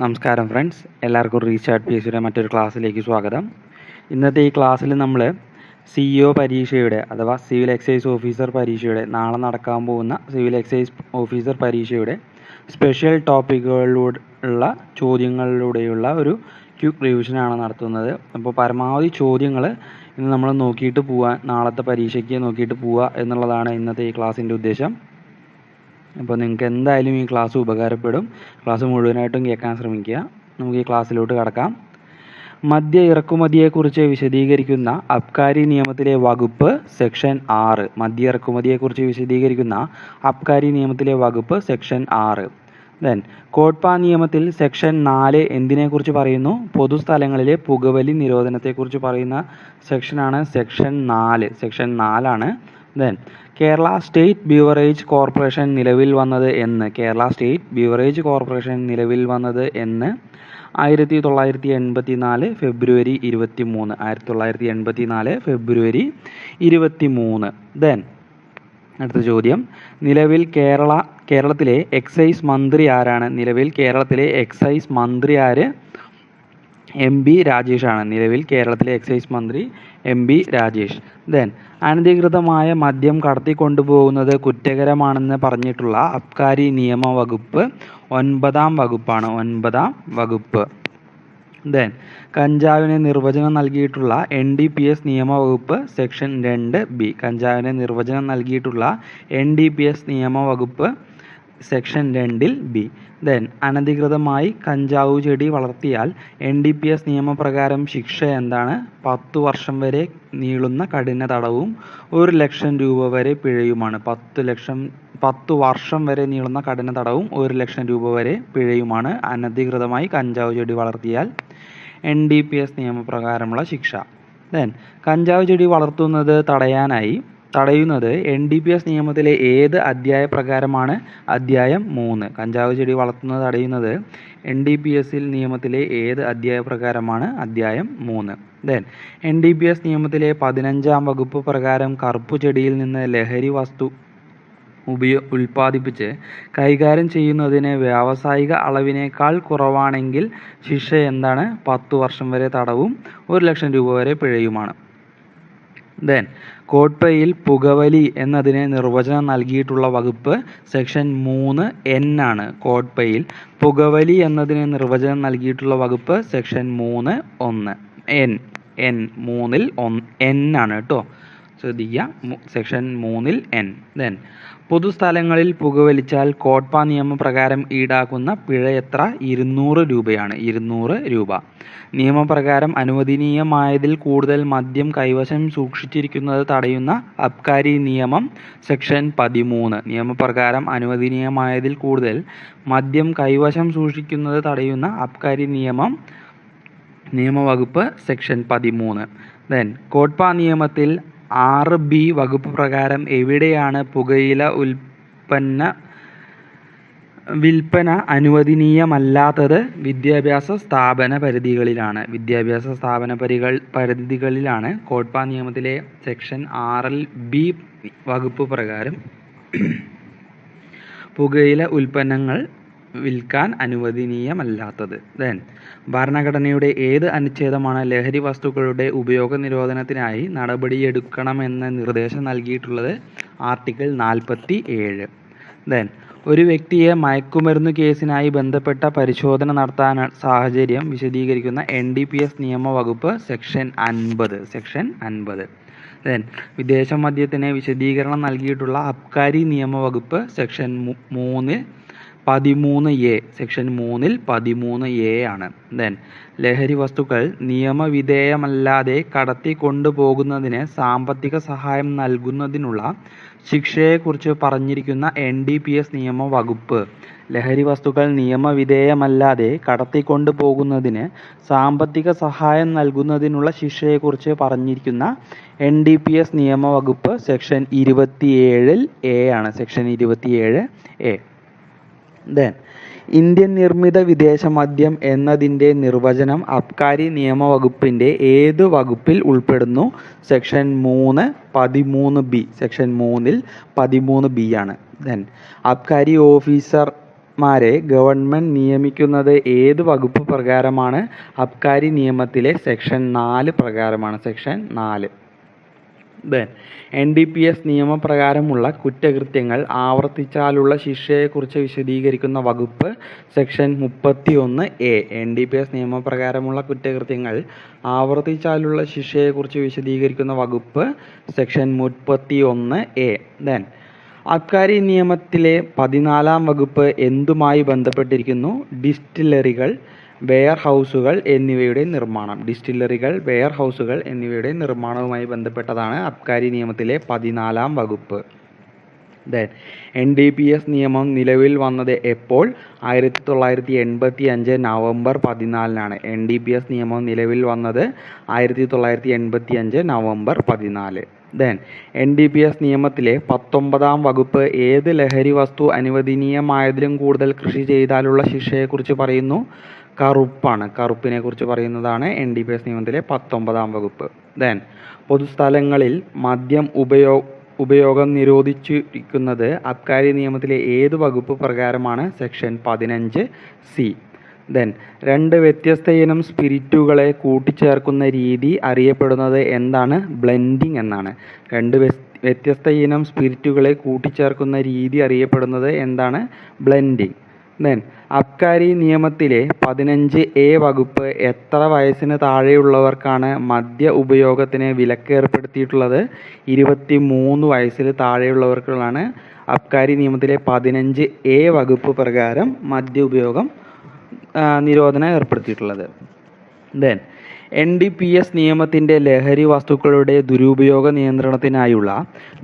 നമസ്കാരം ഫ്രണ്ട്സ് എല്ലാവർക്കും റീചാർട്ട് P S മറ്റൊരു ക്ലാസ്സിലേക്ക് സ്വാഗതം. ഇന്നത്തെ ഈ ക്ലാസ്സിൽ നമ്മൾ സി ഒ പരീക്ഷയുടെ അഥവാ സിവിൽ എക്സൈസ് ഓഫീസർ പരീക്ഷയുടെ നാളെ നടക്കാൻ പോകുന്ന സിവിൽ എക്സൈസ് ഓഫീസർ പരീക്ഷയുടെ സ്പെഷ്യൽ ടോപ്പിക്കുകളിലൂടെ ഉള്ള ചോദ്യങ്ങളിലൂടെയുള്ള ഒരു ക്യൂക്ക് റിവിഷനാണ് നടത്തുന്നത്. അപ്പോൾ പരമാവധി ചോദ്യങ്ങൾ ഇന്ന് നമ്മൾ നോക്കിയിട്ട് പോവാൻ നാളത്തെ പരീക്ഷയ്ക്ക് നോക്കിയിട്ട് പോവുക എന്നുള്ളതാണ് ഇന്നത്തെ ഈ ക്ലാസ്സിന്റെ ഉദ്ദേശം. അപ്പോൾ നിങ്ങൾക്ക് എന്തായാലും ഈ ക്ലാസ് ഉപകാരപ്പെടും. ക്ലാസ് മുഴുവനായിട്ടും കേൾക്കാൻ ശ്രമിക്കുക. നമുക്ക് ഈ ക്ലാസ്സിലോട്ട് കടക്കാം. മദ്യ ഇറക്കുമതിയെക്കുറിച്ച് വിശദീകരിക്കുന്ന അബ്കാരി നിയമത്തിലെ വകുപ്പ് സെക്ഷൻ ആറ്. മദ്യ ഇറക്കുമതിയെക്കുറിച്ച് വിശദീകരിക്കുന്ന അബ്കാരി നിയമത്തിലെ വകുപ്പ് സെക്ഷൻ ആറ്. ദെൻ കോട്ട്പ നിയമത്തിൽ സെക്ഷൻ നാല് എന്തിനെക്കുറിച്ച് പറയുന്നു? പൊതുസ്ഥലങ്ങളിലെ പുകവലി നിരോധനത്തെക്കുറിച്ച് പറയുന്ന സെക്ഷനാണ് സെക്ഷൻ നാല്. സെക്ഷൻ നാലാണ് then Kerala state beverage corporation നിലവിൽ വന്നത് എന്ന്. കേരള സ്റ്റേറ്റ് ബ്യൂവറേജ് കോർപ്പറേഷൻ നിലവിൽ വന്നത് എന്ന് ആയിരത്തി തൊള്ളായിരത്തി എൺപത്തി നാല് ഫെബ്രുവരി ഇരുപത്തി മൂന്ന് ആയിരത്തി തൊള്ളായിരത്തി എൺപത്തി നാല് ഫെബ്രുവരി ഇരുപത്തി മൂന്ന് ദെൻ അടുത്ത ചോദ്യം. നിലവിൽ കേരള കേരളത്തിലെ എക്സൈസ് മന്ത്രി ആരാണ്? നിലവിൽ കേരളത്തിലെ എക്സൈസ് മന്ത്രി ആര്? എം ബി രാജേഷാണ്. നിലവിൽ കേരളത്തിലെ എക്സൈസ് മന്ത്രി എം ബി രാജേഷ്. ദെൻ അനധികൃതമായ മദ്യം കടത്തിക്കൊണ്ടുപോകുന്നത് കുറ്റകരമാണെന്ന് പറഞ്ഞിട്ടുള്ള അബ്കാരി നിയമ വകുപ്പ് ഒൻപതാം വകുപ്പാണ്. ഒൻപതാം വകുപ്പ്. ദെൻ കഞ്ചാവിന് നിർവചനം നൽകിയിട്ടുള്ള എൻ ഡി പി എസ് നിയമവകുപ്പ് സെക്ഷൻ രണ്ട് ബി കഞ്ചാവിന് നിർവചനം നൽകിയിട്ടുള്ള എൻ ഡി പി എസ് നിയമവകുപ്പ് സെക്ഷൻ രണ്ടിൽ ബി ദെൻ അനധികൃതമായി കഞ്ചാവ് ചെടി വളർത്തിയാൽ എൻ ഡി പി എസ് നിയമപ്രകാരം ശിക്ഷ എന്താണ്? പത്തു വർഷം വരെ നീളുന്ന കഠിന തടവും ഒരു ലക്ഷം രൂപ വരെ പിഴയുമാണ്. പത്ത് ലക്ഷം പത്ത് വർഷം വരെ നീളുന്ന കഠിന തടവും ഒരു ലക്ഷം രൂപ വരെ പിഴയുമാണ്. അനധികൃതമായി കഞ്ചാവ് ചെടി വളർത്തിയാൽ എൻ ഡി പി എസ് നിയമപ്രകാരമുള്ള ശിക്ഷ. ദെൻ കഞ്ചാവ് ചെടി വളർത്തുന്നത് തടയാനായി തടയുന്നത് എൻ ഡി പി എസ് നിയമത്തിലെ ഏത് അധ്യായ പ്രകാരമാണ് അധ്യായം മൂന്ന്. കഞ്ചാവ് ചെടി വളർത്തുന്നത് തടയുന്നത് എൻ ഡി പി എസിൽ നിയമത്തിലെ ഏത് അധ്യായ പ്രകാരമാണ് അധ്യായം മൂന്ന്. Then N D P S നിയമത്തിലെ പതിനഞ്ചാം വകുപ്പ് പ്രകാരം കറുപ്പ് ചെടിയിൽ നിന്ന് ലഹരി വസ്തു ഉപയോ ഉൽപ്പാദിപ്പിച്ച് കൈകാര്യം ചെയ്യുന്നതിന് വ്യാവസായിക അളവിനേക്കാൾ കുറവാണെങ്കിൽ ശിക്ഷ എന്താണ്? പത്ത് വർഷം വരെ തടവും ഒരു ലക്ഷം രൂപ വരെ പിഴയുമാണ്. ദെൻ കോട്ട്പയിൽ പുകവലി എന്നതിന് നിർവചനം നൽകിയിട്ടുള്ള വകുപ്പ് സെക്ഷൻ മൂന്ന് എൻ ആണ്. കോട്ട്പയിൽ പുകവലി എന്നതിന് നിർവചനം നൽകിയിട്ടുള്ള വകുപ്പ് സെക്ഷൻ മൂന്ന് ഒന്ന് എൻ എൻ മൂന്നിൽ ഒന്ന് എൻ ആണ് കേട്ടോ. ശ്രദ്ധിക്കുക. സെക്ഷൻ മൂന്നിൽ എൻ ദെൻ പൊതുസ്ഥലങ്ങളിൽ പുകവലിച്ചാൽ കോട്ട്പ നിയമപ്രകാരം ഈടാക്കുന്ന പിഴ എത്ര? ഇരുന്നൂറ് രൂപയാണ്. ഇരുന്നൂറ് രൂപ. നിയമപ്രകാരം അനുവദനീയമായതിൽ കൂടുതൽ മദ്യം കൈവശം സൂക്ഷിച്ചിരിക്കുന്നത് തടയുന്ന അബ്കാരി നിയമം സെക്ഷൻ പതിമൂന്ന്. നിയമപ്രകാരം അനുവദനീയമായതിൽ കൂടുതൽ മദ്യം കൈവശം സൂക്ഷിക്കുന്നത് തടയുന്ന അബ്കാരി നിയമം നിയമവകുപ്പ് സെക്ഷൻ പതിമൂന്ന്. ദെൻ കോട്ട്പ നിയമത്തിൽ ആറ് ബി വകുപ്പ് പ്രകാരം എവിടെയാണ് പുകയില ഉൽപ്പന്ന വിൽപ്പന അനുവദനീയമല്ലാത്തത്? വിദ്യാഭ്യാസ സ്ഥാപന പരിധികളിലാണ്. വിദ്യാഭ്യാസ സ്ഥാപന പരികൾ പരിധികളിലാണ്. കോട്ട്പ നിയമത്തിലെ സെക്ഷൻ ആറിൽ ബി വകുപ്പ് പ്രകാരം പുകയില ഉൽപ്പന്നങ്ങൾ വിൽക്കാൻ അനുവദനീയമല്ലാത്തത്. ദെൻ ഭരണഘടനയുടെ ഏത് അനുച്ഛേദമാണ് ലഹരി വസ്തുക്കളുടെ ഉപയോഗ നിരോധനത്തിനായി നടപടിയെടുക്കണമെന്ന നിർദ്ദേശം നൽകിയിട്ടുള്ളത് ആർട്ടിക്കിൾ നാൽപ്പത്തി ഏഴ് ദെൻ ഒരു വ്യക്തിയെ മയക്കുമരുന്ന് കേസിനായി ബന്ധപ്പെട്ട പരിശോധന നടത്താൻ സാഹചര്യം വിശദീകരിക്കുന്ന എൻ ഡി പി എസ് നിയമവകുപ്പ് സെക്ഷൻ അൻപത് സെക്ഷൻ അൻപത്. ദെൻ വിദേശ മദ്യത്തിന് വിശദീകരണം നൽകിയിട്ടുള്ള അബ്കാരി നിയമവകുപ്പ് സെക്ഷൻ മൂന്ന് പതിമൂന്ന് എ സെക്ഷൻ മൂന്നിൽ പതിമൂന്ന് എ ആണ്. ദെൻ ലഹരി വസ്തുക്കൾ നിയമവിധേയമല്ലാതെ കടത്തി കൊണ്ടുപോകുന്നതിന് സാമ്പത്തിക സഹായം നൽകുന്നതിനുള്ള ശിക്ഷയെക്കുറിച്ച് പറഞ്ഞിരിക്കുന്ന എൻ ഡി പി എസ് നിയമ വകുപ്പ് ലഹരി വസ്തുക്കൾ നിയമവിധേയമല്ലാതെ കടത്തിക്കൊണ്ടു പോകുന്നതിന് സാമ്പത്തിക സഹായം നൽകുന്നതിനുള്ള ശിക്ഷയെക്കുറിച്ച് പറഞ്ഞിരിക്കുന്ന എൻ ഡി പി എസ് നിയമ വകുപ്പ് സെക്ഷൻ ഇരുപത്തിയേഴിൽ എ ആണ്. സെക്ഷൻ ഇരുപത്തിയേഴ് എ ദെൻ ഇന്ത്യൻ നിർമ്മിത വിദേശ മദ്യം എന്നതിന്റെ നിർവചനം അബ്കാരി നിയമവകുപ്പിന്റെ ഏത് വകുപ്പിൽ ഉൾപ്പെടുന്നു? സെക്ഷൻ മൂന്ന് പതിമൂന്ന് ബി. സെക്ഷൻ മൂന്നിൽ പതിമൂന്ന് ബി ആണ്. ദെൻ അബ്കാരി ഓഫീസർ മാരെ ഗവൺമെന്റ് നിയമിക്കുന്നത് ഏത് വകുപ്പ് പ്രകാരമാണ്? അബ്കാരി നിയമത്തിലെ സെക്ഷൻ നാല് പ്രകാരമാണ്. സെക്ഷൻ നാല്. Then N D P S നിയമപ്രകാരമുള്ള കുറ്റകൃത്യങ്ങൾ ആവർത്തിച്ചാലുള്ള ശിക്ഷയെക്കുറിച്ച് വിശദീകരിക്കുന്ന വകുപ്പ് സെക്ഷൻ മുപ്പത്തി ഒന്ന് A. N D P S നിയമപ്രകാരമുള്ള കുറ്റകൃത്യങ്ങൾ ആവർത്തിച്ചാലുള്ള ശിക്ഷയെക്കുറിച്ച് വിശദീകരിക്കുന്ന വകുപ്പ് സെക്ഷൻ മുപ്പത്തി ഒന്ന് എ. ദെൻ അബ്കാരി നിയമത്തിലെ പതിനാലാം വകുപ്പ് എന്തുമായി ബന്ധപ്പെട്ടിരിക്കുന്നു? ഡിസ്റ്റിലറികൾ വെയർ ഹൗസുകൾ എന്നിവയുടെ നിർമ്മാണം. ഡിസ്റ്റിലറികൾ വെയർ ഹൗസുകൾ എന്നിവയുടെ നിർമ്മാണവുമായി ബന്ധപ്പെട്ടതാണ് അബ്കാരി നിയമത്തിലെ പതിനാലാം വകുപ്പ്. Then N D P S നിയമം നിലവിൽ വന്നത് എപ്പോൾ? ആയിരത്തി തൊള്ളായിരത്തി എൺപത്തി അഞ്ച് നവംബർ പതിനാലിനാണ്. എൻ ഡി പി എസ് നിയമം നിലവിൽ വന്നത് ആയിരത്തി തൊള്ളായിരത്തി എൺപത്തി അഞ്ച് നവംബർ പതിനാല്. Then N D P S നിയമത്തിലെ പത്തൊമ്പതാം വകുപ്പ് ഏത് ലഹരി വസ്തു അനുവദനീയമായതിലും കൂടുതൽ കൃഷി ചെയ്താലുള്ള ശിക്ഷയെക്കുറിച്ച് പറയുന്നു? കറുപ്പാണ്. കറുപ്പിനെ കുറിച്ച് പറയുന്നതാണ് എൻ ഡി പി എസ് നിയമത്തിലെ പത്തൊമ്പതാം വകുപ്പ്. ദെൻ പൊതുസ്ഥലങ്ങളിൽ മദ്യം ഉപയോ ഉപയോഗം നിരോധിച്ചിരിക്കുന്നത് അബ്കാരി നിയമത്തിലെ ഏത് വകുപ്പ് പ്രകാരമാണ്? സെക്ഷൻ പതിനഞ്ച് സി ദെൻ രണ്ട് വ്യത്യസ്ത ഇനം സ്പിരിറ്റുകളെ കൂട്ടിച്ചേർക്കുന്ന രീതി അറിയപ്പെടുന്നത് എന്താണ്? ബ്ലെൻഡിങ് എന്നാണ്. രണ്ട് വ്യത്യസ്ത ഇനം സ്പിരിറ്റുകളെ കൂട്ടിച്ചേർക്കുന്ന രീതി അറിയപ്പെടുന്നത് എന്താണ്? ബ്ലെൻഡിങ് ദെൻ അബ്കാരി നിയമത്തിലെ പതിനഞ്ച് എ വകുപ്പ് എത്ര വയസ്സിന് താഴെയുള്ളവർക്കാണ് മദ്യ ഉപയോഗത്തിന് വിലക്ക് ഏർപ്പെടുത്തിയിട്ടുള്ളത്? ഇരുപത്തി മൂന്ന് വയസ്സിൽ താഴെയുള്ളവർക്കുള്ളാണ് അബ്കാരി നിയമത്തിലെ പതിനഞ്ച് എ വകുപ്പ് പ്രകാരം മദ്യ ഉപയോഗം നിരോധനം ഏർപ്പെടുത്തിയിട്ടുള്ളത്. Then N D P S നിയമത്തിന്റെ ലഹരി വസ്തുക്കളുടെ ദുരുപയോഗ നിയന്ത്രണത്തിനായുള്ള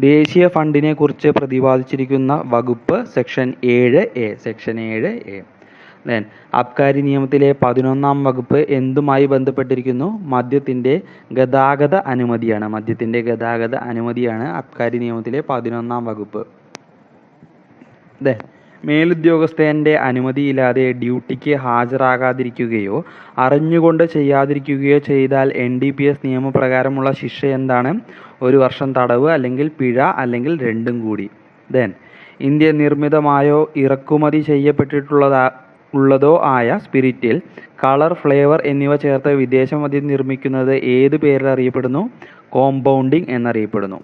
ദേശീയ ഫണ്ടിനെക്കുറിച്ച് പ്രതിപാദിച്ചിരിക്കുന്ന വകുപ്പ് സെക്ഷൻ ഏഴ് എ സെക്ഷൻ ഏഴ് എ. ദെൻ അബ്കാരി നിയമത്തിലെ പതിനൊന്നാം വകുപ്പ് എന്തുമായി ബന്ധപ്പെട്ടിരിക്കുന്നു? മദ്യത്തിന്റെ ഗതാഗത അനുമതിയാണ്. മദ്യത്തിന്റെ ഗതാഗത അനുമതിയാണ് അബ്കാരി നിയമത്തിലെ പതിനൊന്നാം വകുപ്പ്. ദെൻ മേലുദ്യോഗസ്ഥന്റെ അനുമതിയില്ലാതെ ഡ്യൂട്ടിക്ക് ഹാജരാകാതിരിക്കുകയോ അറിഞ്ഞുകൊണ്ട് ചെയ്യാതിരിക്കുകയോ ചെയ്താൽ എൻ ഡി പി എസ് നിയമപ്രകാരമുള്ള ശിക്ഷ എന്താണ്? ഒരു വർഷം തടവ് അല്ലെങ്കിൽ പിഴ അല്ലെങ്കിൽ രണ്ടും കൂടി. ദെൻ ഇന്ത്യ നിർമ്മിതമായോ ഇറക്കുമതി ചെയ്യപ്പെട്ടിട്ടുള്ളതാ ഉള്ളതോ ആയ സ്പിരിറ്റിൽ കളർ ഫ്ലേവർ എന്നിവ ചേർത്ത് വിദേശ മദ്യം നിർമ്മിക്കുന്നത് ഏത് പേരിൽ അറിയപ്പെടുന്നു? കോമ്പൗണ്ടിങ് എന്നറിയപ്പെടുന്നു.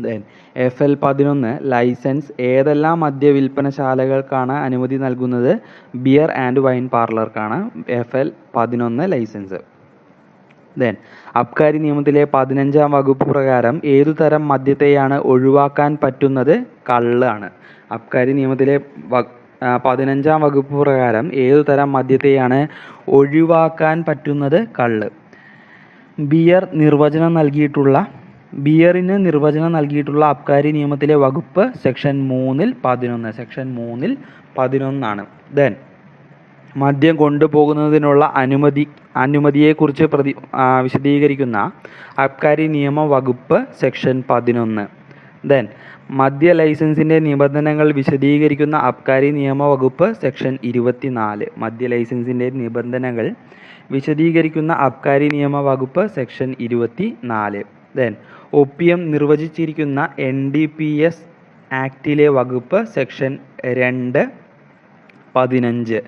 ദെൻ എഫ് എൽ പതിനൊന്ന് ലൈസൻസ് ഏതെല്ലാം മദ്യ വിൽപ്പനശാലകൾക്കാണ് അനുമതി നൽകുന്നത്? ബിയർ ആൻഡ് വൈൻ പാർലർക്കാണ് എഫ് എൽ പതിനൊന്ന് ലൈസൻസ്. ദെൻ അബ്കാരി നിയമത്തിലെ പതിനഞ്ചാം വകുപ്പ് പ്രകാരം ഏതു തരം മദ്യത്തെയാണ് ഒഴിവാക്കാൻ പറ്റുന്നത്? കള്ളാണ് അബ്കാരി നിയമത്തിലെ പതിനഞ്ചാം വകുപ്പ് പ്രകാരം ഏതു തരം മദ്യത്തെയാണ് ഒഴിവാക്കാൻ പറ്റുന്നത്? കള്ള്. ബിയർ നിർവചനം നൽകിയിട്ടുള്ള ബിയറിന് നിർവചനം നൽകിയിട്ടുള്ള അബ്കാരി നിയമത്തിലെ വകുപ്പ് സെക്ഷൻ മൂന്നിൽ പതിനൊന്ന് സെക്ഷൻ മൂന്നിൽ പതിനൊന്നാണ്. ദെൻ മദ്യം കൊണ്ടുപോകുന്നതിനുള്ള അനുമതി അനുമതിയെക്കുറിച്ച് പ്രതി വിശദീകരിക്കുന്ന അബ്കാരി നിയമ വകുപ്പ് സെക്ഷൻ പതിനൊന്ന്. ദെൻ മദ്യ ലൈസൻസിന്റെ നിബന്ധനകൾ വിശദീകരിക്കുന്ന അബ്കാരി നിയമ വകുപ്പ് സെക്ഷൻ ഇരുപത്തിനാല്. മദ്യ ലൈസൻസിന്റെ നിബന്ധനകൾ വിശദീകരിക്കുന്ന അബ്കാരി നിയമ വകുപ്പ് സെക്ഷൻ ഇരുപത്തി നാല് ദെൻ ഒപ്പിയം നിർവചിച്ചിരിക്കുന്ന എൻ ഡി പി എസ് ആക്ടിലെ വകുപ്പ് സെക്ഷൻ രണ്ട് പതിനഞ്ച്.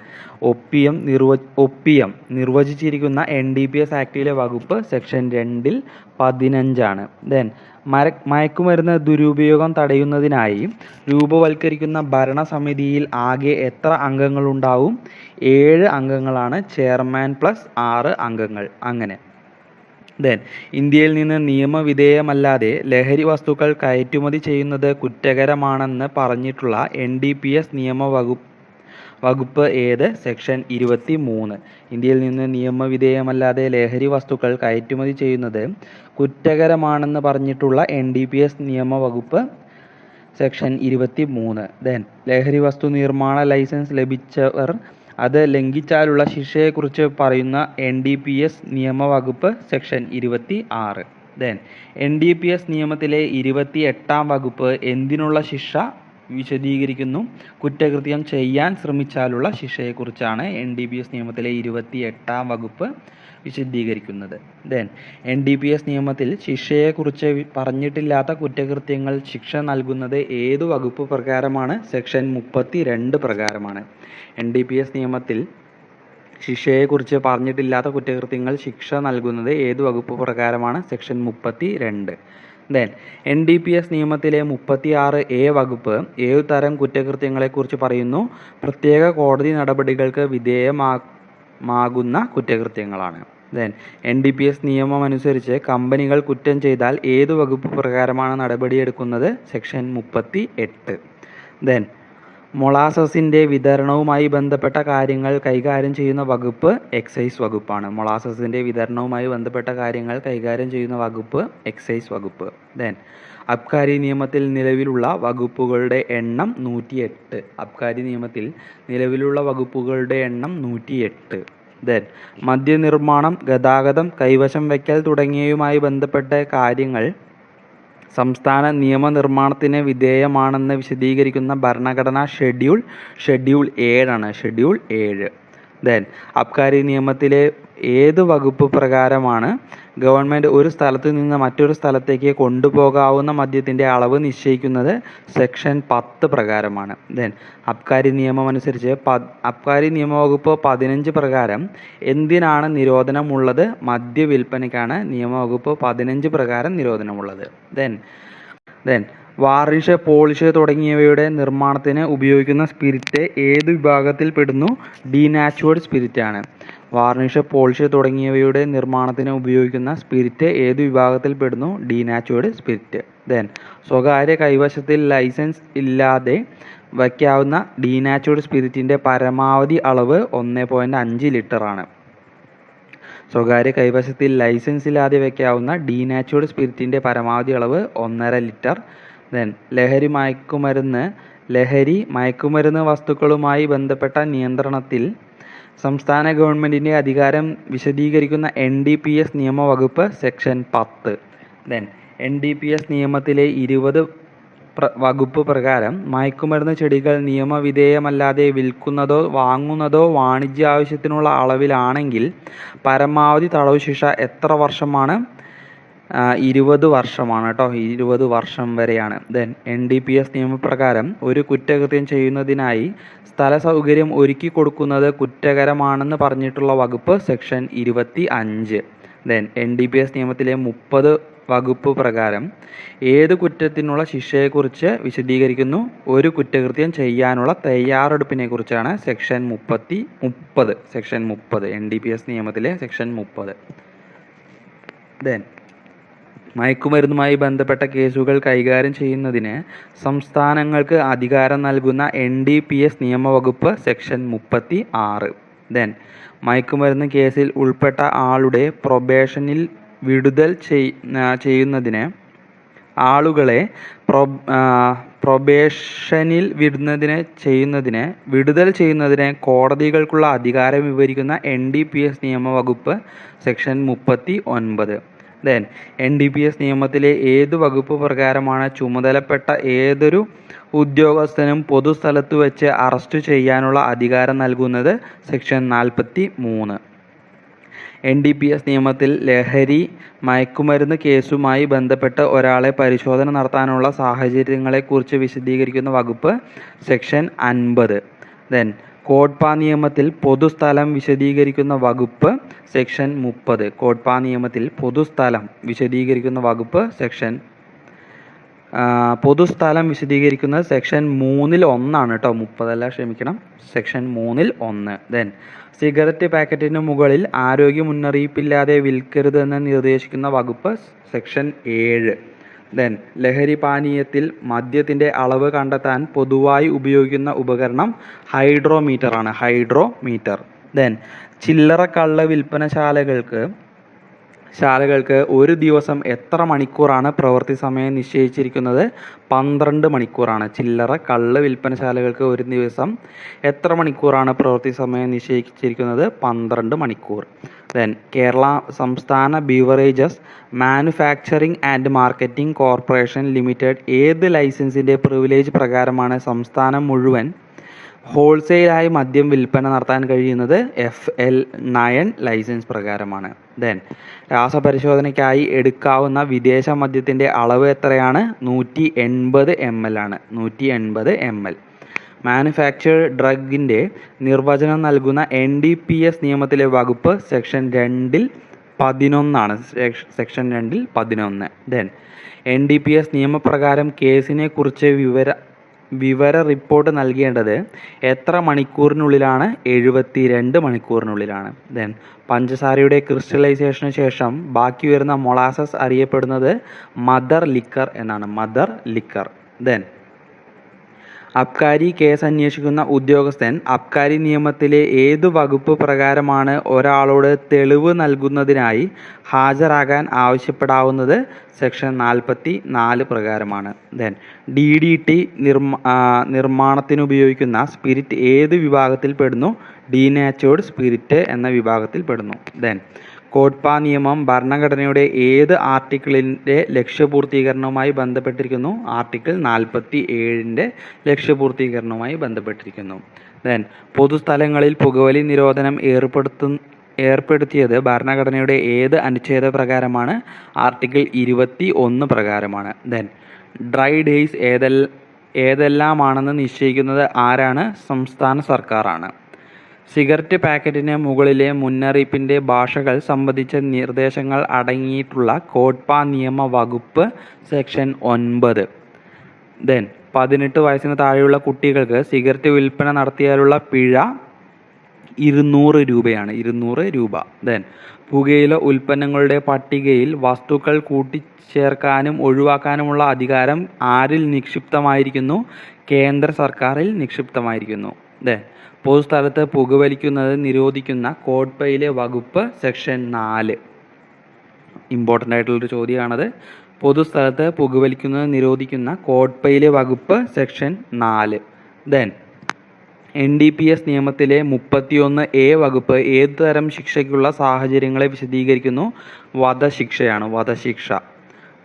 ഒപ്പിയം നിർവ ഒപ്പിയം നിർവചിച്ചിരിക്കുന്ന എൻ ഡി പി എസ് ആക്ടിലെ വകുപ്പ് സെക്ഷൻ രണ്ടിൽ പതിനഞ്ചാണ്. ദെൻ മര മയക്കുമരുന്ന് ദുരുപയോഗം തടയുന്നതിനായി രൂപവൽക്കരിക്കുന്ന ഭരണസമിതിയിൽ ആകെ എത്ര അംഗങ്ങളുണ്ടാവും? ഏഴ് അംഗങ്ങളാണ് ചെയർമാൻ പ്ലസ് ആറ് അംഗങ്ങൾ. അങ്ങനെ. ദെൻ ഇന്ത്യയിൽ നിന്ന് നിയമവിധേയമല്ലാതെ ലഹരി വസ്തുക്കൾ കയറ്റുമതി ചെയ്യുന്നത് കുറ്റകരമാണെന്ന് പറഞ്ഞിട്ടുള്ള എൻ ഡി പി എസ് നിയമ വകുപ്പ് ഏത്? സെക്ഷൻ ഇരുപത്തി മൂന്ന് ഇന്ത്യയിൽ നിന്ന് നിയമവിധേയമല്ലാതെ ലഹരി വസ്തുക്കൾ കയറ്റുമതി ചെയ്യുന്നത് കുറ്റകരമാണെന്ന് പറഞ്ഞിട്ടുള്ള എൻ ഡി പി എസ് നിയമ വകുപ്പ് സെക്ഷൻ ഇരുപത്തി മൂന്ന് ദെൻ ലഹരി വസ്തു നിർമ്മാണ ലൈസൻസ് ലഭിച്ചവർ അത് ലംഘിച്ചാലുള്ള ശിക്ഷയെക്കുറിച്ച് പറയുന്ന എൻ ഡി പി എസ് നിയമവകുപ്പ് സെക്ഷൻ ഇരുപത്തി ആറ് then N D P S നിയമത്തിലെ ഇരുപത്തി എട്ടാം വകുപ്പ് എന്തിനുള്ള ശിക്ഷ വിശദീകരിക്കുന്നു? കുറ്റകൃത്യം ചെയ്യാൻ ശ്രമിച്ചാലുള്ള ശിക്ഷയെക്കുറിച്ചാണ് എൻ ഡി പി എസ് നിയമത്തിലെ ഇരുപത്തി എട്ടാം വകുപ്പ് വിശദീകരിക്കുന്നത്. Then N D P S നിയമത്തിൽ ശിക്ഷയെക്കുറിച്ച് കുറിച്ച് പറഞ്ഞിട്ടില്ലാത്ത കുറ്റകൃത്യങ്ങൾ ശിക്ഷ നൽകുന്നത് ഏതു വകുപ്പ് പ്രകാരമാണ്? സെക്ഷൻ മുപ്പത്തി രണ്ട് പ്രകാരമാണ്. എൻ ഡി പി എസ് നിയമത്തിൽ ശിക്ഷയെക്കുറിച്ച് പറഞ്ഞിട്ടില്ലാത്ത കുറ്റകൃത്യങ്ങൾ ശിക്ഷ നൽകുന്നത് ഏത് വകുപ്പ് പ്രകാരമാണ്? സെക്ഷൻ മുപ്പത്തി രണ്ട് then N D P S നിയമത്തിലെ മുപ്പത്തി ആറ് എ വകുപ്പ് ഏതു തരം കുറ്റകൃത്യങ്ങളെക്കുറിച്ച് പറയുന്നു? പ്രത്യേക കോടതി നടപടികൾക്ക് വിധേയമാകുന്ന കുറ്റകൃത്യങ്ങളാണ്. Then N D P S നിയമം അനുസരിച്ച് കമ്പനികൾ കുറ്റം ചെയ്താൽ ഏത് വകുപ്പ് പ്രകാരമാണ് നടപടിയെടുക്കുന്നത് സെക്ഷൻ മുപ്പത്തി എട്ട് ദെൻ മൊളാസസിന്റെ വിതരണവുമായി ബന്ധപ്പെട്ട കാര്യങ്ങൾ കൈകാര്യം ചെയ്യുന്ന വകുപ്പ് എക്സൈസ് വകുപ്പാണ്. മൊളാസസിന്റെ വിതരണവുമായി ബന്ധപ്പെട്ട കാര്യങ്ങൾ കൈകാര്യം ചെയ്യുന്ന വകുപ്പ് എക്സൈസ് വകുപ്പ്. ദെൻ അബ്കാരി നിയമത്തിൽ നിലവിലുള്ള വകുപ്പുകളുടെ എണ്ണം നൂറ്റിയെട്ട്. അബ്കാരി നിയമത്തിൽ നിലവിലുള്ള വകുപ്പുകളുടെ എണ്ണം നൂറ്റിയെട്ട്. ദെൻ മദ്യനിർമ്മാണം ഗതാഗതം കൈവശം വയ്ക്കൽ തുടങ്ങിയവയുമായി ബന്ധപ്പെട്ട കാര്യങ്ങൾ സംസ്ഥാന നിയമനിർമ്മാണത്തിന് വിധേയമാണെന്ന് വിശദീകരിക്കുന്ന ഭരണഘടനാ ഷെഡ്യൂൾ ഷെഡ്യൂൾ ഏഴാണ് ഷെഡ്യൂൾ ഏഴ്. ദെൻ അബ്കാരി നിയമത്തിലെ ഏത് വകുപ്പ് പ്രകാരമാണ് ഗവൺമെന്റ് ഒരു സ്ഥലത്ത് നിന്ന് മറ്റൊരു സ്ഥലത്തേക്ക് കൊണ്ടുപോകാവുന്ന മദ്യത്തിന്റെ അളവ് നിശ്ചയിക്കുന്നത് സെക്ഷൻ പത്ത് പ്രകാരമാണ്. ദെൻ അബ്കാരി നിയമം അനുസരിച്ച് പ അബ്കാരി നിയമവകുപ്പ് പതിനഞ്ച് പ്രകാരം എന്തിനാണ് നിരോധനമുള്ളത്? മദ്യവിൽപ്പനയ്ക്കാണ് നിയമവകുപ്പ് പതിനഞ്ച് പ്രകാരം നിരോധനമുള്ളത്. ദെൻ ദെൻ വാറിഷ് പോളിഷ് തുടങ്ങിയവയുടെ നിർമ്മാണത്തിന് ഉപയോഗിക്കുന്ന സ്പിരിറ്റ് ഏത് വിഭാഗത്തിൽ പെടുന്നു? ഡീനാച്ചുവേർഡ് സ്പിരിറ്റ് ആണ് വാർണിഷ് പോളിഷ് തുടങ്ങിയവയുടെ നിർമ്മാണത്തിന് ഉപയോഗിക്കുന്ന സ്പിരിറ്റ് ഏത് വിഭാഗത്തിൽ പെടുന്നു ഡീനാച്ചുവേർഡ് സ്പിരിറ്റ്. ദെൻ സ്വകാര്യ കൈവശത്തിൽ ലൈസൻസ് ഇല്ലാതെ വയ്ക്കാവുന്ന ഡീനാച്ചുവേർഡ് സ്പിരിറ്റിന്റെ പരമാവധി അളവ് ഒന്ന് പോയിന്റ് അഞ്ച് ലിറ്റർ ആണ്. സ്വകാര്യ കൈവശത്തിൽ ലൈസൻസ് ഇല്ലാതെ വയ്ക്കാവുന്ന ഡീനാച്ചുവേർഡ് സ്പിരിറ്റിന്റെ പരമാവധി അളവ് ഒന്നര ലിറ്റർ. ദെൻ ലഹരി മയക്കുമരുന്ന് ലഹരി മയക്കുമരുന്ന് വസ്തുക്കളുമായി ബന്ധപ്പെട്ട നിയന്ത്രണത്തിൽ സംസ്ഥാന ഗവൺമെന്റിന്റെ അധികാരം വിശദീകരിക്കുന്ന എൻ ഡി പി എസ് നിയമവകുപ്പ് സെക്ഷൻ പത്ത്. Then N D P S നിയമത്തിലെ ഇരുപത് വകുപ്പ് പ്രകാരം മയക്കുമരുന്ന് ചെടികൾ നിയമവിധേയമല്ലാതെ വിൽക്കുന്നതോ വാങ്ങുന്നതോ വാണിജ്യ ആവശ്യത്തിനുള്ള അളവിലാണെങ്കിൽ പരമാവധി തടവ് ശിക്ഷ എത്ര വർഷമാണ്? ഇരുപത് വർഷമാണ് കേട്ടോ. ഇരുപത് വർഷം വരെയാണ്. Then N D P S നിയമപ്രകാരം ഒരു കുറ്റകൃത്യം ചെയ്യുന്നതിനായി സ്ഥല സൗകര്യം ഒരുക്കി കൊടുക്കുന്നത് കുറ്റകരമാണെന്ന് പറഞ്ഞിട്ടുള്ള വകുപ്പ് സെക്ഷൻ ഇരുപത്തി അഞ്ച് then N D P S നിയമത്തിലെ മുപ്പത് വകുപ്പ് പ്രകാരം ഏത് കുറ്റത്തിനുള്ള ശിക്ഷയെക്കുറിച്ച് വിശദീകരിക്കുന്നു? ഒരു കുറ്റകൃത്യം ചെയ്യാനുള്ള തയ്യാറെടുപ്പിനെ കുറിച്ചാണ് സെക്ഷൻ മുപ്പത്തി മുപ്പത്. സെക്ഷൻ മുപ്പത്. എൻ ഡി പി എസ് നിയമത്തിലെ സെക്ഷൻ മുപ്പത്. ദെൻ മയക്കുമരുന്നുമായി ബന്ധപ്പെട്ട കേസുകൾ കൈകാര്യം ചെയ്യുന്നതിന് സംസ്ഥാനങ്ങൾക്ക് അധികാരം നൽകുന്ന എൻ ഡി പി എസ് നിയമവകുപ്പ് സെക്ഷൻ മുപ്പത്തി ആറ് ദെൻ മയക്കുമരുന്ന് കേസിൽ ഉൾപ്പെട്ട ആളുടെ പ്രൊബേഷനിൽ വിടുതൽ ചെയ്യുന്നതിന് ആളുകളെ പ്രൊ പ്രൊബേഷനിൽ വിടുന്നതിന് ചെയ്യുന്നതിന് വിടുതൽ ചെയ്യുന്നതിന് കോടതികൾക്കുള്ള അധികാരം വിവരിക്കുന്ന എൻ ഡി പി എസ് നിയമവകുപ്പ് സെക്ഷൻ മുപ്പത്തി ഒൻപത് then N D P S നിയമത്തിലെ ഏത് വകുപ്പ് പ്രകാരമാണ് ചുമതലപ്പെട്ട ഏതൊരു ഉദ്യോഗസ്ഥനും പൊതുസ്ഥലത്ത് വെച്ച് അറസ്റ്റ് ചെയ്യാനുള്ള അധികാരം നൽകുന്നത്? സെക്ഷൻ നാൽപ്പത്തി മൂന്ന് എൻ ഡി പി എസ് നിയമത്തിൽ ലഹരി മയക്കുമരുന്ന് കേസുമായി ബന്ധപ്പെട്ട് ഒരാളെ പരിശോധന നടത്താനുള്ള സാഹചര്യങ്ങളെക്കുറിച്ച് വിശദീകരിക്കുന്ന വകുപ്പ് സെക്ഷൻ അൻപത്. ദെൻ കോഡ്പാ നിയമത്തിൽ പൊതുസ്ഥലം വിശദീകരിക്കുന്ന വകുപ്പ് സെക്ഷൻ മുപ്പത്. കോഡ്പാ നിയമത്തിൽ പൊതുസ്ഥലം വിശദീകരിക്കുന്ന വകുപ്പ് സെക്ഷൻ പൊതുസ്ഥലം വിശദീകരിക്കുന്നത് സെക്ഷൻ മൂന്നിൽ ഒന്നാണ് കേട്ടോ മുപ്പതല്ല ക്ഷമിക്കണം. സെക്ഷൻ മൂന്നിൽ ഒന്ന്. ദെൻ സിഗരറ്റ് പാക്കറ്റിന് മുകളിൽ ആരോഗ്യ മുന്നറിയിപ്പില്ലാതെ വിൽക്കരുതെന്ന് നിർദ്ദേശിക്കുന്ന വകുപ്പ് സെക്ഷൻ ഏഴ്. ദെൻ ലഹരി പാനീയത്തിൽ മദ്യത്തിന്റെ അളവ് കണ്ടെത്താൻ പൊതുവായി ഉപയോഗിക്കുന്ന ഉപകരണം ഹൈഡ്രോമീറ്റർ ആണ്. ഹൈഡ്രോമീറ്റർ. ദെൻ ചില്ലറ കള്ള വിൽപ്പനശാലകൾക്ക് ശാലകൾക്ക് ഒരു ദിവസം എത്ര മണിക്കൂറാണ് പ്രവൃത്തി സമയം നിശ്ചയിച്ചിരിക്കുന്നത്? പന്ത്രണ്ട് മണിക്കൂറാണ്. ചില്ലറ കള്ള് വിൽപ്പനശാലകൾക്ക് ഒരു ദിവസം എത്ര മണിക്കൂറാണ് പ്രവൃത്തി സമയം നിശ്ചയിച്ചിരിക്കുന്നത്? പന്ത്രണ്ട് മണിക്കൂർ. ദെൻ കേരള സംസ്ഥാന beverages manufacturing and marketing corporation limited ഏത് ലൈസൻസിന്റെ പ്രിവിലേജ് പ്രകാരമാണ് സംസ്ഥാനം മുഴുവൻ ഹോൾസെയിലായി മദ്യം വിൽപ്പന നടത്താൻ കഴിയുന്നത്? എഫ് എൽ നയൻ ലൈസൻസ് പ്രകാരമാണ്. ദെൻ രാസപരിശോധനയ്ക്കായി എടുക്കാവുന്ന വിദേശ മദ്യത്തിന്റെ അളവ് എത്രയാണ്? നൂറ്റി എൺപത് എം എൽ ആണ്. നൂറ്റി എൺപത് എം എൽ മാനുഫാക്ചേർഡ് ഡ്രഗിന്റെ നിർവചനം നൽകുന്ന എൻ ഡി പി എസ് നിയമത്തിലെ വകുപ്പ് സെക്ഷൻ രണ്ടിൽ പതിനൊന്നാണ്. സെക്ഷൻ രണ്ടിൽ പതിനൊന്ന്. Then N D P S നിയമപ്രകാരം കേസിനെ കുറിച്ച് വിവര വിവര റിപ്പോർട്ട് നൽകേണ്ടത് എത്ര മണിക്കൂറിനുള്ളിലാണ്? എഴുപത്തി രണ്ട് മണിക്കൂറിനുള്ളിലാണ്. ദെൻ പഞ്ചസാരയുടെ ക്രിസ്റ്റലൈസേഷന് ശേഷം ബാക്കി വരുന്ന മൊളാസസ് അറിയപ്പെടുന്നത് മദർ ലിക്കർ എന്നാണ്. Mother liquor. Then Abkari case അന്വേഷിക്കുന്ന ഉദ്യോഗസ്ഥൻ അബ്കാരി നിയമത്തിലെ ഏതു വകുപ്പ് പ്രകാരമാണ് ഒരാളോട് തെളിവ് നൽകുന്നതിനായി ഹാജരാകാൻ ആവശ്യപ്പെടാവുന്നത്? സെക്ഷൻ നാൽപ്പത്തി നാല് പ്രകാരമാണ്. ദെൻ ഡി ഡി ടി നിർമ്മാ നിർമ്മാണത്തിന് ഉപയോഗിക്കുന്ന സ്പിരിറ്റ് ഏത് വിഭാഗത്തിൽ പെടുന്നു? ഡീനാച്ചുവേർഡ് സ്പിരിറ്റ് എന്ന വിഭാഗത്തിൽ പെടുന്നു. ദെൻ കോഡ്പാ നിയമം ഭരണഘടനയുടെ ഏത് ആർട്ടിക്കിളിന്റെ ലക്ഷ്യപൂർത്തീകരണവുമായി ബന്ധപ്പെട്ടിരിക്കുന്നു? ആർട്ടിക്കിൾ നാൽപ്പത്തി ഏഴിന്റെ ലക്ഷ്യപൂർത്തീകരണവുമായി ബന്ധപ്പെട്ടിരിക്കുന്നു. ദെൻ പൊതുസ്ഥലങ്ങളിൽ പുകവലി നിരോധനം ഏർപ്പെടുത്തു ഏർപ്പെടുത്തിയത് ഭരണഘടനയുടെ ഏത് അനുച്ഛേദ പ്രകാരമാണ് ആർട്ടിക്കിൾ ഇരുപത്തി ഒന്ന് പ്രകാരമാണ്. ദെൻ ഡ്രൈ ഡേയ്സ് ഏതെല്ലാം ഏതെല്ലാമാണെന്ന് നിശ്ചയിക്കുന്നത് ആരാണ്? സംസ്ഥാന സർക്കാരാണ്. സിഗരറ്റ് പാക്കറ്റിന് മുകളിലെ മുന്നറിയിപ്പിന്റെ ഭാഷകൾ സംബന്ധിച്ച നിർദ്ദേശങ്ങൾ അടങ്ങിയിട്ടുള്ള കോട്ട്പ നിയമ വകുപ്പ് സെക്ഷൻ ഒൻപത്. ദെൻ പതിനെട്ട് വയസ്സിന് താഴെയുള്ള കുട്ടികൾക്ക് സിഗരറ്റ് വിൽപ്പന നടത്തിയാലുള്ള പിഴ ഇരുന്നൂറ് രൂപയാണ് ഇരുന്നൂറ് രൂപ. ദെൻ പുകയില ഉൽപ്പന്നങ്ങളുടെ പട്ടികയിൽ വസ്തുക്കൾ കൂട്ടിച്ചേർക്കാനും ഒഴിവാക്കാനുമുള്ള അധികാരം ആരിൽ നിക്ഷിപ്തമായിരിക്കുന്നു? കേന്ദ്ര സർക്കാരിൽ നിക്ഷിപ്തമായിരിക്കുന്നു. പൊതുസ്ഥലത്ത് പുകവലിക്കുന്നത് നിരോധിക്കുന്ന കോഡ്പയിലെ വകുപ്പ് സെക്ഷൻ നാല്. ഇമ്പോർട്ടന്റ് ആയിട്ടുള്ളൊരു ചോദ്യമാണത്. പൊതുസ്ഥലത്ത് പുകവലിക്കുന്നത് നിരോധിക്കുന്ന കോഡ്പയിലെ വകുപ്പ് സെക്ഷൻ നാല്. Then N D P S നിയമത്തിലെ മുപ്പത്തിയൊന്ന് എ വകുപ്പ് ഏത് തരം ശിക്ഷയ്ക്കുള്ള സാഹചര്യങ്ങളെ വിശദീകരിക്കുന്നു? വധശിക്ഷയാണ് വധശിക്ഷ.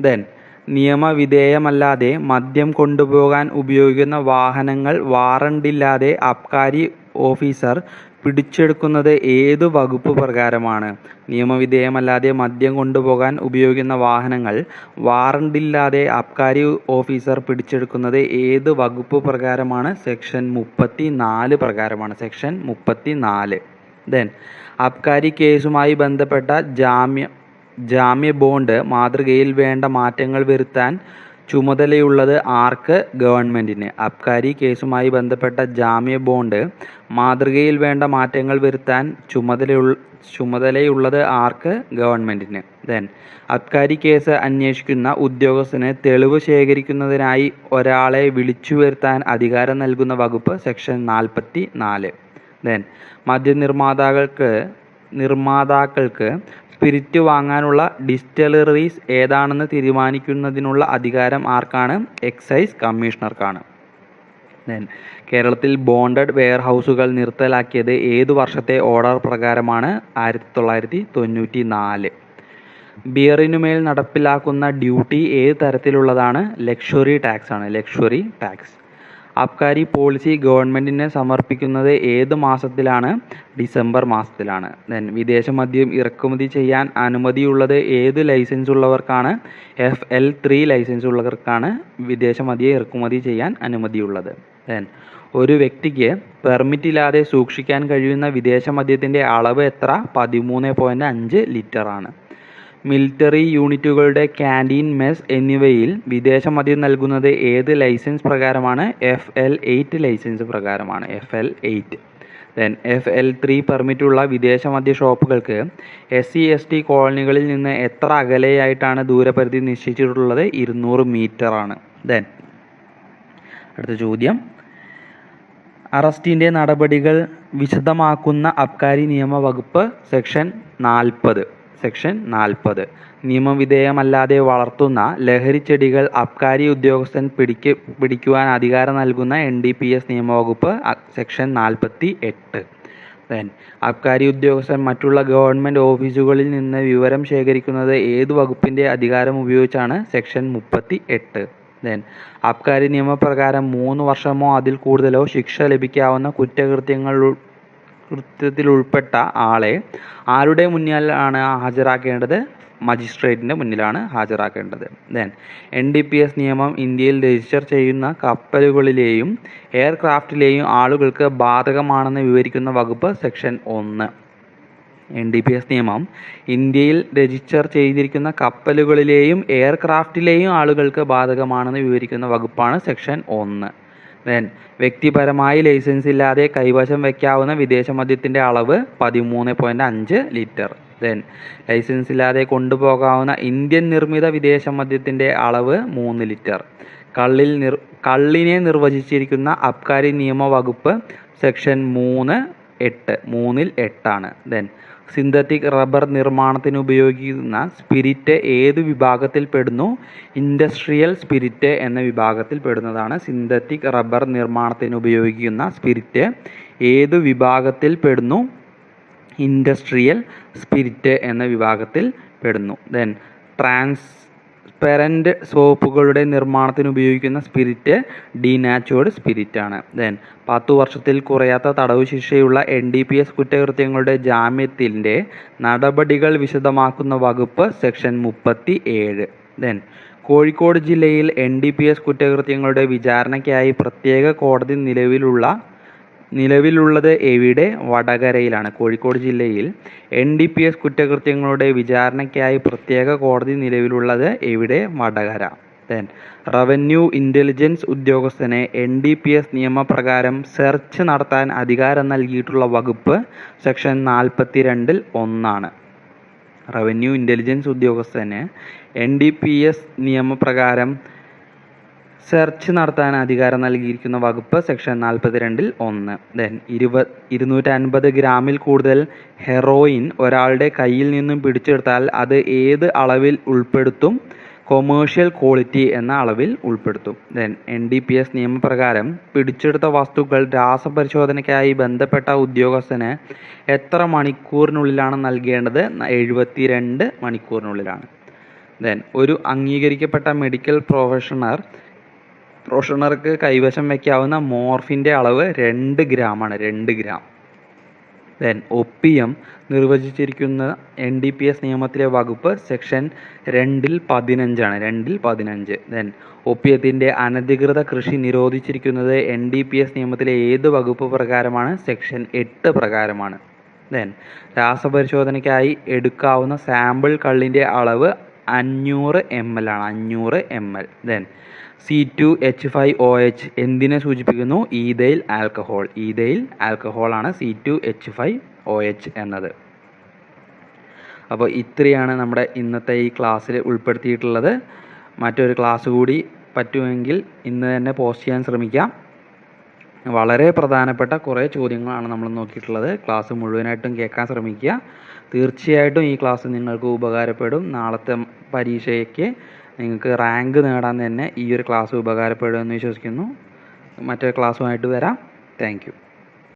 ദെൻ നിയമവിധേയമല്ലാതെ മദ്യം കൊണ്ടുപോകാൻ ഉപയോഗിക്കുന്ന വാഹനങ്ങൾ വാറണ്ടില്ലാതെ അബ്കാരി ഓഫീസർ പിടിച്ചെടുക്കുന്നത് ഏത് വകുപ്പ് പ്രകാരമാണ്? നിയമവിധേയമല്ലാതെ മദ്യം കൊണ്ടുപോകാൻ ഉപയോഗിക്കുന്ന വാഹനങ്ങൾ വാറണ്ടില്ലാതെ അബ്കാരി ഓഫീസർ പിടിച്ചെടുക്കുന്നത് ഏത് വകുപ്പ് പ്രകാരമാണ്? സെക്ഷൻ മുപ്പത്തി നാല് പ്രകാരമാണ്. സെക്ഷൻ മുപ്പത്തി നാല് ദെൻ അബ്കാരി കേസുമായി ബന്ധപ്പെട്ട ജാമ്യ ജാമ്യ ബോണ്ട് മാതൃകയിൽ വേണ്ട മാറ്റങ്ങൾ വരുത്താൻ ചുമതലയുള്ളത് ആർക്ക്? ഗവൺമെന്റിന് അബ്കാരി കേസുമായി ബന്ധപ്പെട്ട ജാമ്യ ബോണ്ട് മാതൃകയിൽ വേണ്ട മാറ്റങ്ങൾ വരുത്താൻ ചുമതലയുള്ള ചുമതലയുള്ളത് ആർക്ക്? ഗവൺമെന്റിന് ദെൻ അബ്കാരി കേസ് അന്വേഷിക്കുന്ന ഉദ്യോഗസ്ഥന് തെളിവ് ശേഖരിക്കുന്നതിനായി ഒരാളെ വിളിച്ചു വരുത്താൻ അധികാരം നൽകുന്ന വകുപ്പ് സെക്ഷൻ നാൽപ്പത്തി നാല് ദെൻ മദ്യനിർമ്മാതാക്കൾക്ക് നിർമ്മാതാക്കൾക്ക് സ്പിരിറ്റ് വാങ്ങാനുള്ള ഡിസ്റ്റിലറീസ് ഏതാണെന്ന് തീരുമാനിക്കുന്നതിനുള്ള അധികാരം ആർക്കാണ്? എക്സൈസ് കമ്മീഷണർക്കാണ്. ദെൻ കേരളത്തിൽ ബോണ്ടഡ് വെയർഹൗസുകൾ നിർത്തലാക്കിയത് ഏതു വർഷത്തെ ഓർഡർ പ്രകാരമാണ്? ആയിരത്തി തൊള്ളായിരത്തി തൊണ്ണൂറ്റി നാല് ബിയറിനുമേൽ നടപ്പിലാക്കുന്ന ഡ്യൂട്ടി ഏത് തരത്തിലുള്ളതാണ്? ലക്ഷറി ടാക്സ് ആണ്. ലക്ഷറി ടാക്സ് അബ്കാരി പോളിസി ഗവൺമെന്റിന് സമർപ്പിക്കുന്നത് ഏത് മാസത്തിലാണ്? ഡിസംബർ മാസത്തിലാണ്. ദെൻ വിദേശ മദ്യം ഇറക്കുമതി ചെയ്യാൻ അനുമതിയുള്ളത് ഏത് ലൈസൻസ് ഉള്ളവർക്കാണ്? എഫ് എൽ ത്രീ ലൈസൻസ് ഉള്ളവർക്കാണ് വിദേശ മദ്യം ഇറക്കുമതി ചെയ്യാൻ അനുമതിയുള്ളത്. ദെൻ ഒരു വ്യക്തിക്ക് പെർമിറ്റ് ഇല്ലാതെ സൂക്ഷിക്കാൻ കഴിയുന്ന വിദേശ മദ്യത്തിന്റെ അളവ് എത്ര? പതിമൂന്ന് പോയിന്റ് അഞ്ച് ലിറ്റർ മിലിറ്ററി യൂണിറ്റുകളുടെ ക്യാന്റീൻ മെസ് എന്നിവയിൽ വിദേശ മദ്യം നൽകുന്നത് ഏത് ലൈസൻസ് പ്രകാരമാണ്? എഫ് എൽ എയ്റ്റ് ലൈസൻസ് പ്രകാരമാണ്. F L eight. Then F L three പെർമിറ്റുള്ള വിദേശ മദ്യ ഷോപ്പുകൾക്ക് എസ് സി എസ് ടി കോളനികളിൽ നിന്ന് എത്ര അകലെയായിട്ടാണ് ദൂരപരിധി നിശ്ചയിച്ചിട്ടുള്ളത്? ഇരുന്നൂറ് ആണ്. ദെൻ അടുത്ത ചോദ്യം. അറസ്റ്റിന്റെ നടപടികൾ വിശദമാക്കുന്ന അബ്കാരി നിയമ വകുപ്പ് സെക്ഷൻ നാൽപ്പത്. സെക്ഷൻ നാൽപ്പത്. നിയമവിധേയമല്ലാതെ വളർത്തുന്ന ലഹരിച്ചെടികൾ അബ്കാരി ഉദ്യോഗസ്ഥൻ പിടിക്ക് പിടിക്കുവാൻ അധികാരം നൽകുന്ന എൻ ഡി പി എസ് നിയമവകുപ്പ് സെക്ഷൻ നാൽപ്പത്തി എട്ട് ദെൻ അബ്കാരി ഉദ്യോഗസ്ഥൻ മറ്റുള്ള ഗവൺമെന്റ് ഓഫീസുകളിൽ നിന്ന് വിവരം ശേഖരിക്കുന്നത് ഏത് വകുപ്പിന്റെ അധികാരം ഉപയോഗിച്ചാണ്? സെക്ഷൻ മുപ്പത്തി എട്ട് ദെൻ അബ്കാരി നിയമപ്രകാരം മൂന്ന് വർഷമോ അതിൽ കൂടുതലോ ശിക്ഷ ലഭിക്കാവുന്ന കുറ്റകൃത്യങ്ങൾ ഉൾപ്പെട്ട ആളെ ആരുടെ മുന്നിലാണ് ഹാജരാക്കേണ്ടത്? മജിസ്ട്രേറ്റിന്റെ മുന്നിലാണ് ഹാജരാക്കേണ്ടത്. Then N D P S നിയമം ഇന്ത്യയിൽ രജിസ്റ്റർ ചെയ്യുന്ന കപ്പലുകളിലെയും എയർക്രാഫ്റ്റിലെയും ആളുകൾക്ക് ബാധകമാണെന്ന് വിവരിക്കുന്ന വകുപ്പ് സെക്ഷൻ ഒന്ന്. എൻ ഡി പി എസ് നിയമം ഇന്ത്യയിൽ രജിസ്റ്റർ ചെയ്തിരിക്കുന്ന കപ്പലുകളിലെയും എയർക്രാഫ്റ്റിലെയും ആളുകൾക്ക് ബാധകമാണെന്ന് വിവരിക്കുന്ന വകുപ്പാണ് സെക്ഷൻ ഒന്ന്. ദെൻ വ്യക്തിപരമായി ലൈസൻസ് ഇല്ലാതെ കൈവശം വയ്ക്കാവുന്ന വിദേശ മദ്യത്തിന്റെ അളവ് പതിമൂന്ന് പോയിന്റ് അഞ്ച് ലിറ്റർ ദെൻ ലൈസൻസ് ഇല്ലാതെ കൊണ്ടുപോകാവുന്ന ഇന്ത്യൻ നിർമ്മിത വിദേശ മദ്യത്തിന്റെ അളവ് മൂന്ന് ലിറ്റർ. കള്ളിൽ നിർ കള്ളിനെ നിർവചിച്ചിരിക്കുന്ന അബ്കാരി നിയമ വകുപ്പ് സെക്ഷൻ മൂന്ന് എട്ട് മൂന്നിൽ എട്ടാണ് ദെൻ സിന്തറ്റിക് റബ്ബർ നിർമ്മാണത്തിന് ഉപയോഗിക്കുന്ന സ്പിരിറ്റ് ഏത് വിഭാഗത്തിൽ പെടുന്നു? ഇൻഡസ്ട്രിയൽ സ്പിരിറ്റ് എന്ന വിഭാഗത്തിൽ പെടുന്നതാണ് സിന്തറ്റിക് റബ്ബർ നിർമ്മാണത്തിന് ഉപയോഗിക്കുന്ന സ്പിരിറ്റ്. ഏത് വിഭാഗത്തിൽ പെടുന്നു? ഇൻഡസ്ട്രിയൽ സ്പിരിറ്റ് എന്ന വിഭാഗത്തിൽ പെടുന്നു. ദെൻ ട്രാൻസ്പെറന്റ് സോപ്പുകളുടെ നിർമ്മാണത്തിന് ഉപയോഗിക്കുന്ന സ്പിരിറ്റ് ഡീനാച്ചുവേർഡ് സ്പിരിറ്റ് ആണ് ദെൻ പത്തു വർഷത്തിൽ കുറയാത്ത തടവ് ശിക്ഷയുള്ള എൻ ഡി പി എസ് കുറ്റകൃത്യങ്ങളുടെ ജാമ്യത്തിന്റെ നടപടികൾ വിശദമാക്കുന്ന വകുപ്പ് സെക്ഷൻ മുപ്പത്തി ഏഴ് ദെൻ കോഴിക്കോട് ജില്ലയിൽ എൻ ഡി പി എസ് കുറ്റകൃത്യങ്ങളുടെ വിചാരണയ്ക്കായി പ്രത്യേക കോടതി നിലവിലുള്ള നിലവിലുള്ളത് എവിടെ? വടകരയിലാണ്. കോഴിക്കോട് ജില്ലയിൽ എൻ ഡി പി എസ് കുറ്റകൃത്യങ്ങളുടെ വിചാരണയ്ക്കായി പ്രത്യേക കോടതി നിലവിലുള്ളത് എവിടെ? വടകര. ദെൻ റവന്യൂ ഇന്റലിജൻസ് ഉദ്യോഗസ്ഥനെ എൻ ഡി പി എസ് നിയമപ്രകാരം സെർച്ച് നടത്താൻ അധികാരം നൽകിയിട്ടുള്ള വകുപ്പ് സെക്ഷൻ നാൽപ്പത്തി രണ്ടിൽ ഒന്നാണ്. റവന്യൂ ഇന്റലിജൻസ് ഉദ്യോഗസ്ഥന് എൻ ഡി പി എസ് നിയമപ്രകാരം സെർച്ച് നടത്താൻ അധികാരം നൽകിയിരിക്കുന്ന വകുപ്പ് സെക്ഷൻ നാൽപ്പത്തിരണ്ടിൽ ഒന്ന്. ദെൻ ഇരുപത് ഇരുന്നൂറ്റി അൻപത് ഗ്രാമിൽ കൂടുതൽ ഹെറോയിൻ ഒരാളുടെ കയ്യിൽ നിന്നും പിടിച്ചെടുത്താൽ അത് ഏത് അളവിൽ ഉൾപ്പെടുത്തും? കൊമേഴ്ഷ്യൽ ക്വാളിറ്റി എന്ന അളവിൽ ഉൾപ്പെടുത്തും. Then N D P S നിയമപ്രകാരം പിടിച്ചെടുത്ത വസ്തുക്കൾ രാസപരിശോധനയ്ക്കായി ബന്ധപ്പെട്ട ഉദ്യോഗസ്ഥന് എത്ര മണിക്കൂറിനുള്ളിലാണ് നൽകേണ്ടത്? എഴുപത്തിരണ്ട് മണിക്കൂറിനുള്ളിലാണ്. ദെൻ ഒരു അംഗീകരിക്കപ്പെട്ട മെഡിക്കൽ പ്രൊഫഷണർ പ്രൊഫഷണർക്ക് കൈവശം വയ്ക്കാവുന്ന മോർഫിന്റെ അളവ് രണ്ട് ഗ്രാമാണ് രണ്ട് ഗ്രാം. ദെൻ ഒപ്പിയം നിർവചിച്ചിരിക്കുന്ന എൻ ഡി പി എസ് നിയമത്തിലെ വകുപ്പ് സെക്ഷൻ രണ്ടിൽ പതിനഞ്ചാണ് രണ്ടിൽ പതിനഞ്ച്. ദെൻ ഒപ്പിയത്തിന്റെ അനധികൃത കൃഷി നിരോധിച്ചിരിക്കുന്നത് എൻ ഡി പി എസ് നിയമത്തിലെ ഏത് വകുപ്പ് പ്രകാരമാണ്? സെക്ഷൻ എട്ട് പ്രകാരമാണ്. ദെൻ രാസപരിശോധനയ്ക്കായി എടുക്കാവുന്ന സാമ്പിൾ കള്ളിന്റെ അളവ് അഞ്ഞൂറ് എം എൽ ആണ് അഞ്ഞൂറ് M L then C two H five O H എന്തിനെ സൂചിപ്പിക്കുന്നു? Ethyl alcohol. ഈതയിൽ ആൽക്കഹോൾ ആണ് C two H five O H എന്നത്. അപ്പോൾ ഇത്രയാണ് നമ്മുടെ ഇന്നത്തെ ഈ ക്ലാസ്സിൽ ഉൾപ്പെടുത്തിയിട്ടുള്ളത്. മറ്റൊരു ക്ലാസ് കൂടി പറ്റുമെങ്കിൽ ഇന്ന് തന്നെ പോസ്റ്റ് ചെയ്യാൻ ശ്രമിക്കാം. വളരെ പ്രധാനപ്പെട്ട കുറേ ചോദ്യങ്ങളാണ് നമ്മൾ നോക്കിയിട്ടുള്ളത്. ക്ലാസ് മുഴുവനായിട്ടും കേൾക്കാൻ ശ്രമിക്കുക. തീർച്ചയായിട്ടും ഈ ക്ലാസ് നിങ്ങൾക്ക് ഉപകാരപ്പെടും. നാളത്തെ പരീക്ഷയ്ക്ക് നിങ്ങൾക്ക് റാങ്ക് നേടാൻ തന്നെ ഈ ഒരു ക്ലാസ് ഉപകാരപ്പെടുമെന്ന് വിശ്വസിക്കുന്നു. മറ്റൊരു ക്ലാസ്സുമായിട്ട് വരാം. താങ്ക്